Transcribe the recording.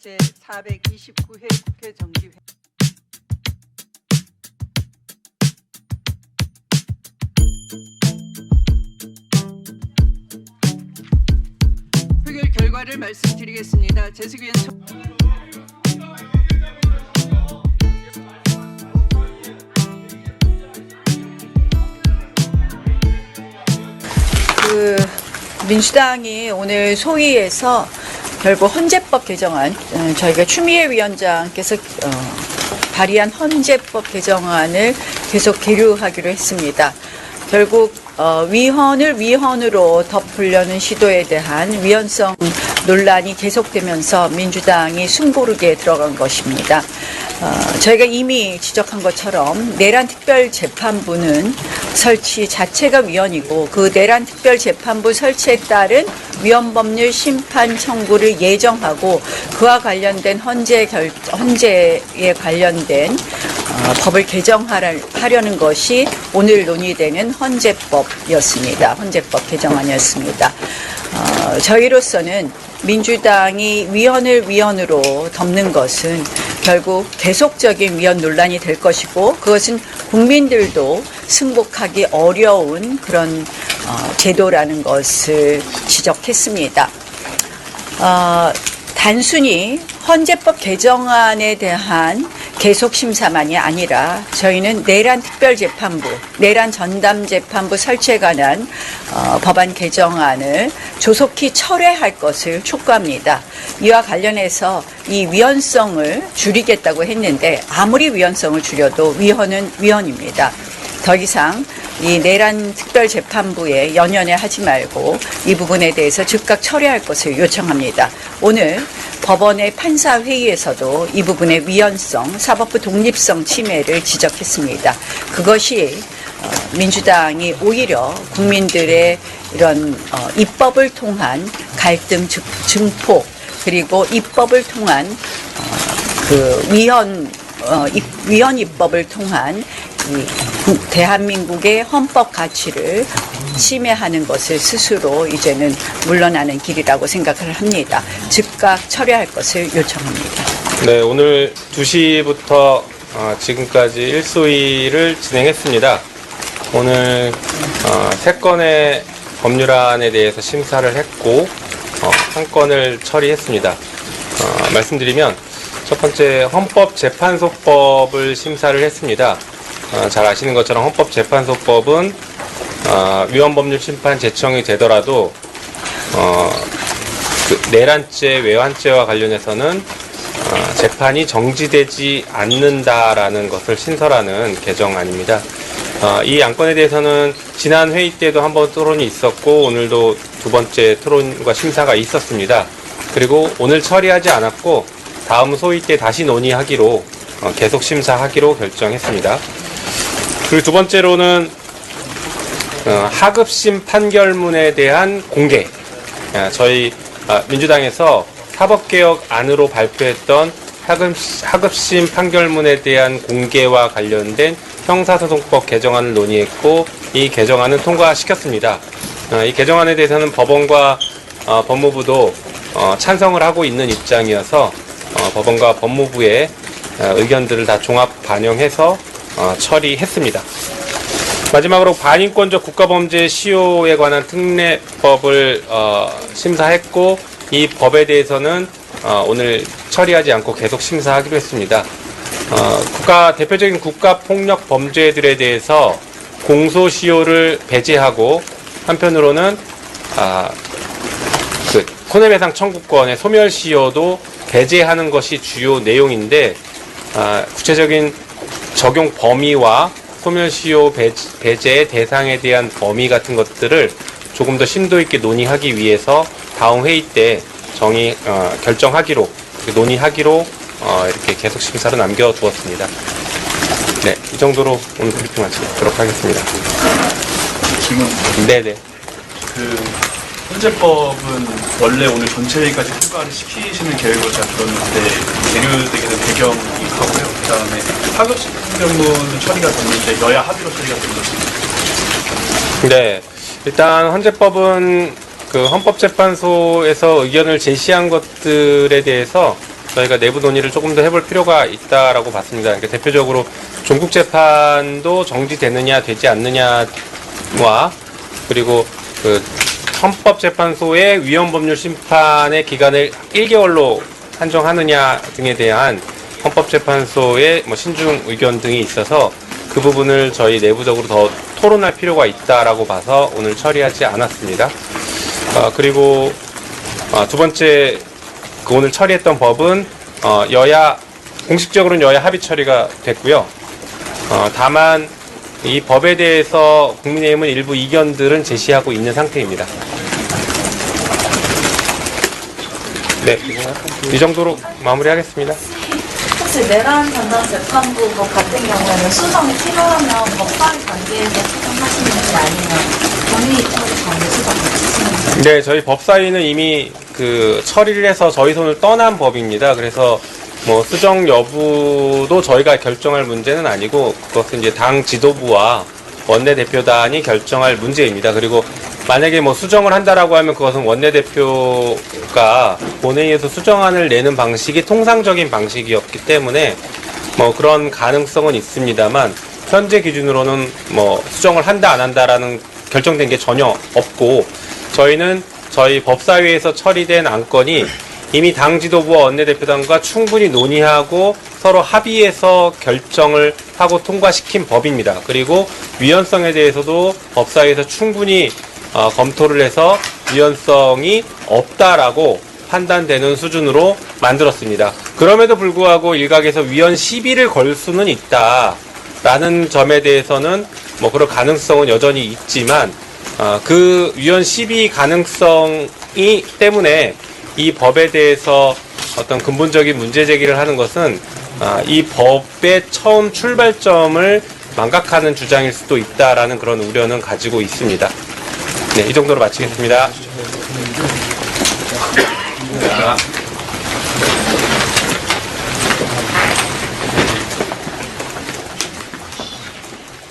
제 429회 국회 정기회 표결 결과를 말씀드리겠습니다. 재수위원 총- 그 민주당이 오늘 소위에서 결국 헌재법 개정안 어, 저희가 추미애 위원장께서 어, 발의한 헌재법 개정안을 계속 계류하기로 했습니다. 결국 어, 위헌을 위헌으로 덮으려는 시도에 대한 위헌성 논란이 계속되면서 민주당이 숨고르게 들어간 것입니다. 어, 저희가 이미 지적한 것처럼 내란 특별재판부는 설치 자체가 위헌이고 그 내란 특별 재판부 설치에 따른 위헌 법률 심판 청구를 예정하고 그와 관련된 헌재 결, 헌재에 관련된 어, 법을 개정하려는 것이 오늘 논의되는 헌재법이었습니다. 헌재법 개정안이었습니다. 어, 저희로서는 민주당이 위헌을 위헌으로 덮는 것은 결국 계속적인 위헌 논란이 될 것이고 그것은 국민들도 승복하기 어려운 그런 어, 제도라는 것을 지적했습니다. 어, 단순히 헌재법 개정안에 대한 계속 심사만이 아니라 저희는 내란 특별재판부, 내란 전담재판부 설치에 관한 어, 법안 개정안을 조속히 철회할 것을 촉구합니다. 이와 관련해서 이 위헌성을 줄이겠다고 했는데 아무리 위헌성을 줄여도 위헌은 위헌입니다. 더 이상 이 내란 특별재판부에 연연해 하지 말고 이 부분에 대해서 즉각 처리할 것을 요청합니다. 오늘 법원의 판사 회의에서도 이 부분의 위헌성, 사법부 독립성 침해를 지적했습니다. 그것이 어, 민주당이 오히려 국민들의 이런 어, 입법을 통한 갈등 증- 증폭 그리고 입법을 통한 어, 그 위헌 위헌 입법을 통한 대한민국의 헌법 가치를 침해하는 것을 스스로 이제는 물러나는 길이라고 생각을 합니다. 즉각 처리할 것을 요청합니다. 네, 오늘 2시부터 어, 지금까지 일소위를 진행했습니다. 오늘 어, 세 건의 법률안에 대해서 심사를 했고 어, 한 건을 처리했습니다. 어, 말씀드리면 첫 번째 헌법재판소법을 심사를 했습니다. 어, 잘 아시는 것처럼 헌법재판소법은 어, 위헌법률 심판 제청이 되더라도 어, 그 내란죄, 외환죄와 관련해서는 어, 재판이 정지되지 않는다라는 것을 신설하는 개정안입니다. 어, 이 안건에 대해서는 지난 회의 때도 한번 토론이 있었고 오늘도 두 번째 토론과 심사가 있었습니다. 그리고 오늘 처리하지 않았고 다음 소위 때 다시 논의하기로 어, 계속 심사하기로 결정했습니다. 그리고 두 번째로는 어, 하급심 판결문에 대한 공개. 아, 저희 아, 민주당에서 사법개혁 안으로 발표했던 하급, 하급심 판결문에 대한 공개와 관련된 형사소송법 개정안을 논의했고 이 개정안은 통과시켰습니다. 어, 이 개정안에 대해서는 법원과 어, 법무부도 어, 찬성을 하고 있는 입장이어서 어, 법원과 법무부의 어, 의견들을 다 종합 반영해서 어, 처리했습니다. 마지막으로 반인권적 국가범죄 시효에 관한 특례법을 어, 심사했고 이 법에 대해서는 어, 오늘 처리하지 않고 계속 심사하기로 했습니다. 어, 국가 대표적인 국가 폭력 범죄들에 대해서 공소시효를 배제하고 한편으로는 아, 그 손해배상 청구권의 소멸시효도 배제하는 것이 주요 내용인데 아, 구체적인 적용 범위와 소멸시효 배- 배제의 대상에 대한 범위 같은 것들을 조금 더 심도 있게 논의하기 위해서 다음 회의 때 정의 어, 결정하기로 논의하기로 어, 이렇게 계속 심사를 남겨두었습니다. 네, 이 정도로 오늘 브리핑 마치도록 하겠습니다. 질문. 네네. 그 헌재법은 원래 오늘 전체 회의까지 통과를 시키시는 계획으로 제가 들었는데 그 계류되게 된 배경이 있었고요. 그 다음에 하급식 판결문 처리가 됐는데 여야 합의로 처리가 된 것입니다. 네. 일단 헌재법은 그 헌법재판소에서 의견을 제시한 것들에 대해서 저희가 내부 논의를 조금 더 해볼 필요가 있다라고 봤습니다. 그러니까 대표적으로 종국 재판도 정지되느냐 되지 않느냐와 그리고 그 헌법재판소의 위헌법률 심판의 기간을 1개월로 한정하느냐 등에 대한 헌법재판소의 뭐 신중 의견 등이 있어서 그 부분을 저희 내부적으로 더 토론할 필요가 있다라고 봐서 오늘 처리하지 않았습니다. 아, 그리고 아, 두 번째 그 오늘 처리했던 법은 어, 여야 공식적으로는 여야 합의 처리가 됐고요. 어, 다만 이 법에 대해서 국민의힘은 일부 이견들은 제시하고 있는 상태입니다. 네, 이 정도로 마무리하겠습니다. 혹시 내란 전담 재판부 법 같은 경우에는 수정이 필요하면 법관 관계에서 수정하시는지 아니면 네, 저희 법사위는 이미 그 처리를 해서 저희 손을 떠난 법입니다. 그래서 뭐 수정 여부도 저희가 결정할 문제는 아니고 그것은 이제 당 지도부와 원내대표단이 결정할 문제입니다. 그리고 만약에 뭐 수정을 한다라고 하면 그것은 원내대표가 본회의에서 수정안을 내는 방식이 통상적인 방식이었기 때문에 뭐 그런 가능성은 있습니다만 현재 기준으로는 뭐 수정을 한다 안 한다라는 결정된 게 전혀 없고 저희는 저희 법사위에서 처리된 안건이 이미 당 지도부와 원내대표단과 충분히 논의하고 서로 합의해서 결정을 하고 통과시킨 법입니다. 그리고 위헌성에 대해서도 법사위에서 충분히 어, 검토를 해서 위헌성이 없다라고 판단되는 수준으로 만들었습니다. 그럼에도 불구하고 일각에서 위헌 시비를 걸 수는 있다라는 점에 대해서는 뭐 그런 가능성은 여전히 있지만 어, 그 위헌 시비 가능성이 때문에 이 법에 대해서 어떤 근본적인 문제 제기를 하는 것은 아, 이 법의 처음 출발점을 망각하는 주장일 수도 있다라는 그런 우려는 가지고 있습니다. 네, 이 정도로 마치겠습니다.